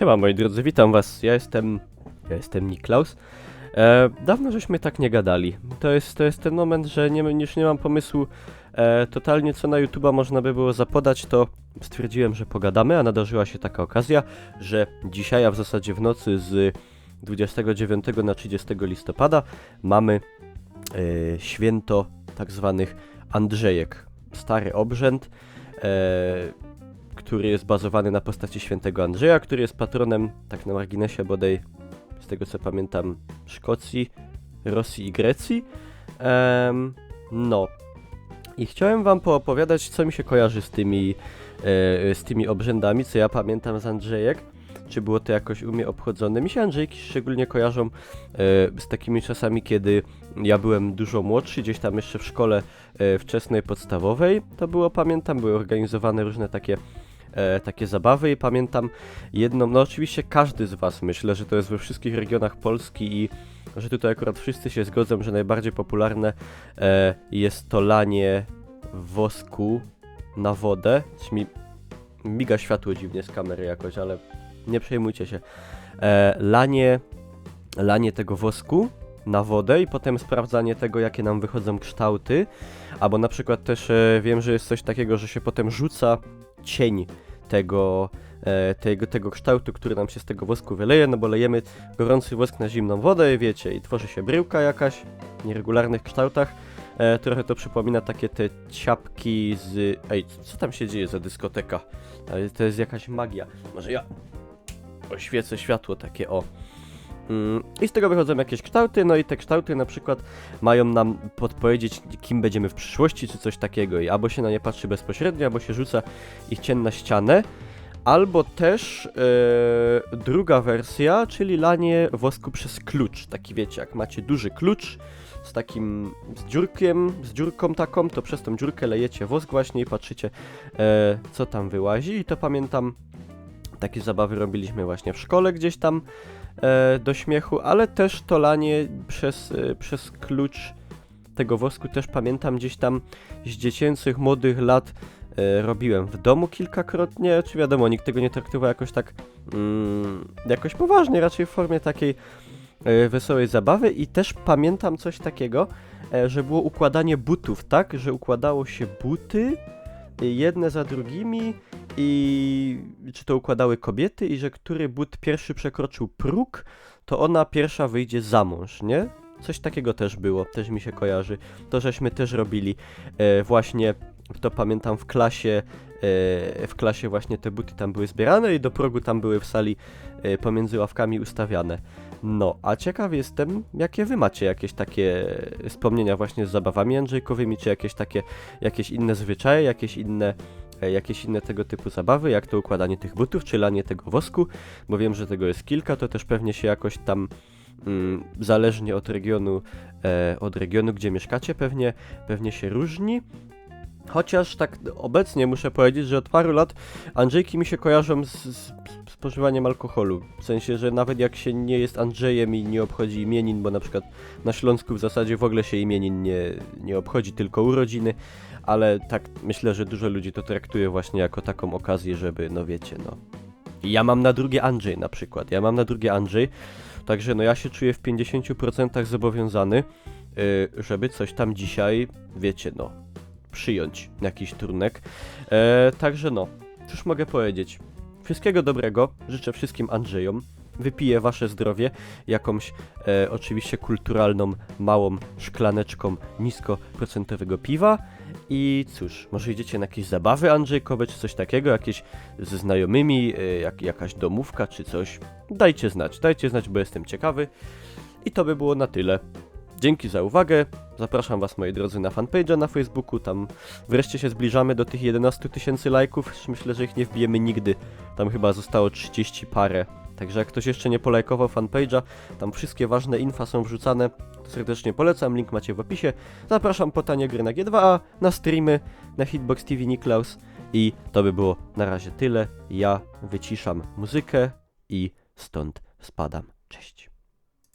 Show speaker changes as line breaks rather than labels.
Siema moi drodzy, witam was. Ja jestem. Ja jestem Niklaus. E, dawno żeśmy tak nie gadali. To jest, to jest ten moment, że nie, już nie mam pomysłu e, totalnie co na YouTube'a można by było zapodać, to stwierdziłem, że pogadamy, a nadarzyła się taka okazja, że dzisiaj, a w zasadzie w nocy z 29 na 30 listopada mamy e, święto tak zwanych Andrzejek. Stary obrzęd. E, który jest bazowany na postaci świętego Andrzeja, który jest patronem, tak na marginesie bodaj, z tego co pamiętam, Szkocji, Rosji i Grecji. No. I chciałem wam poopowiadać, co mi się kojarzy z tymi, e, z tymi obrzędami, co ja pamiętam z Andrzejek. Czy było to jakoś u mnie obchodzone? Mi się Andrzejki szczególnie kojarzą e, z takimi czasami, kiedy ja byłem dużo młodszy, gdzieś tam jeszcze w szkole e, wczesnej podstawowej. To było, pamiętam, były organizowane różne takie e, takie zabawy i pamiętam jedną, no oczywiście każdy z Was myślę, że to jest we wszystkich regionach Polski i że tutaj akurat wszyscy się zgodzą, że najbardziej popularne e, jest to lanie wosku na wodę. Mi miga światło dziwnie z kamery jakoś, ale nie przejmujcie się. E, lanie, lanie tego wosku na wodę i potem sprawdzanie tego, jakie nam wychodzą kształty. Albo na przykład też e, wiem, że jest coś takiego, że się potem rzuca cień tego, e, tego, tego kształtu, który nam się z tego wosku wyleje, no bo lejemy gorący wosk na zimną wodę, wiecie, i tworzy się bryłka jakaś w nieregularnych kształtach. E, trochę to przypomina takie te ciapki z... Ej, co tam się dzieje za dyskoteka? To jest jakaś magia. Może ja oświecę światło takie, o. Mm, I z tego wychodzą jakieś kształty, no i te kształty na przykład mają nam podpowiedzieć, kim będziemy w przyszłości, czy coś takiego. I albo się na nie patrzy bezpośrednio, albo się rzuca ich cień na ścianę. Albo też e, druga wersja, czyli lanie wosku przez klucz. Taki wiecie, jak macie duży klucz z takim z dziurkiem, z dziurką taką, to przez tą dziurkę lejecie wosk właśnie i patrzycie, e, co tam wyłazi. I to pamiętam, takie zabawy robiliśmy właśnie w szkole gdzieś tam e, do śmiechu, ale też to lanie przez, e, przez klucz tego wosku też pamiętam gdzieś tam z dziecięcych, młodych lat e, robiłem w domu kilkakrotnie, czy wiadomo, nikt tego nie traktował jakoś tak mm, jakoś poważnie, raczej w formie takiej e, wesołej zabawy i też pamiętam coś takiego, e, że było układanie butów, tak, że układało się buty e, jedne za drugimi i czy to układały kobiety i że który but pierwszy przekroczył próg, to ona pierwsza wyjdzie za mąż, nie? Coś takiego też było, też mi się kojarzy. To żeśmy też robili e, właśnie, to pamiętam w klasie, e, w klasie właśnie te buty tam były zbierane i do progu tam były w sali e, pomiędzy ławkami ustawiane. No, a ciekaw jestem, jakie wy macie jakieś takie wspomnienia właśnie z zabawami Andrzejkowymi, czy jakieś takie, jakieś inne zwyczaje, jakieś inne jakieś inne tego typu zabawy, jak to układanie tych butów, czy lanie tego wosku, bo wiem, że tego jest kilka, to też pewnie się jakoś tam mm, zależnie od regionu, e, od regionu, gdzie mieszkacie, pewnie, pewnie się różni. Chociaż tak obecnie muszę powiedzieć, że od paru lat Andrzejki mi się kojarzą z, z spożywaniem alkoholu. W sensie, że nawet jak się nie jest Andrzejem i nie obchodzi imienin, bo na przykład na Śląsku w zasadzie w ogóle się imienin nie, nie obchodzi, tylko urodziny, ale tak myślę, że dużo ludzi to traktuje właśnie jako taką okazję, żeby, no wiecie, no. Ja mam na drugie Andrzej na przykład, ja mam na drugie Andrzej, także no ja się czuję w 50% zobowiązany, yy, żeby coś tam dzisiaj, wiecie, no, przyjąć jakiś trunek. E, także no, cóż mogę powiedzieć. Wszystkiego dobrego, życzę wszystkim Andrzejom. Wypiję wasze zdrowie jakąś e, oczywiście kulturalną, małą szklaneczką niskoprocentowego piwa. I cóż, może idziecie na jakieś zabawy Andrzejkowe, czy coś takiego, jakieś ze znajomymi, e, jak, jakaś domówka, czy coś. Dajcie znać, dajcie znać, bo jestem ciekawy. I to by było na tyle. Dzięki za uwagę. Zapraszam Was, moi drodzy, na fanpage'a na Facebooku. Tam wreszcie się zbliżamy do tych 11 tysięcy lajków. Myślę, że ich nie wbijemy nigdy. Tam chyba zostało 30 parę. Także jak ktoś jeszcze nie polajkował fanpage'a, tam wszystkie ważne infa są wrzucane. To serdecznie polecam, link macie w opisie. Zapraszam po tanie gry na G2A, na streamy, na Hitbox TV Niklaus. I to by było na razie tyle. Ja wyciszam muzykę i stąd spadam. Cześć.